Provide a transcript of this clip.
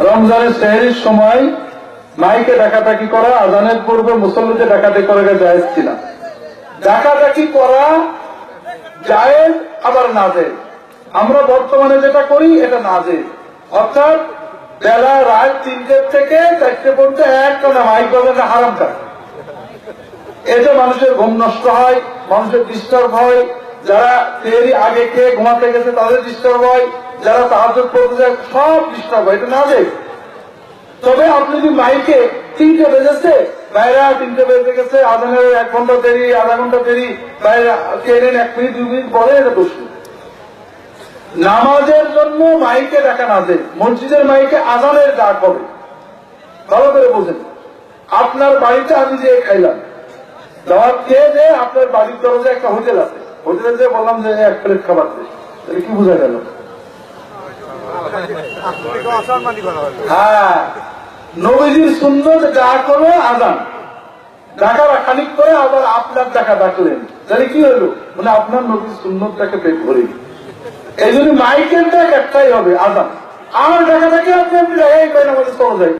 রমজানের সেহরির সময় মাইকে ডাকাডাকি করা, আজানের পূর্বে মুসল্লিদের ডাকাডাকি করা জায়েজ কিনা ডাকাডাকি করা জায়েজ, আবার না আমরা বর্তমানে যেটা করি, এটা না যায় অর্থাৎ বেলা রাত তিনটে থেকে চারটে পর্যন্ত একটা মাইক বাজানো হারাম কাজ। এতে মানুষের ঘুম নষ্ট হয়, মানুষের ডিস্টার্ব হয়, যারা তেরি আগে খেয়ে ঘুমাতে গেছে তাদের ডিস্টার্ব হয় যারা সাহায্য করতে যায়, সব ডিস্টার্ব হয়, এটা না দেখ তবে আপনি যদি মাইকে তিনটে বেজেছে, বাইরা তিনটে বেজে গেছে আধানের এক ঘণ্টা দেরি, আধা ঘণ্টা দেরি, বাইরা ট্রেনের এক মিনিট, দুই মিনিট পরে এটা দোষ নামাজের জন্য মাইকে ডাকা না দেয় মসজিদের মাইকে আজানের ডাক হবে ভালো করে বোঝেন। আপনার বাড়িতে আমি যে খাইলাম, দাওয়াত খেয়ে যে আপনার বাড়ির দরজে একটা হোটেল আছে। হোটেলে যে বললাম যে এক প্লেট খাবার দে, তাহলে কি বোঝা গেল? হ্যাঁ। ডাকা আবার আপনার টাকা ডাকলেন তাহলে কি হলো? মানে আপনার সুন্দরটাকে এই ডাক একটাই হবে আমার ডাকাটাকে আপনি আপনি জায়গায় আমাদের যায়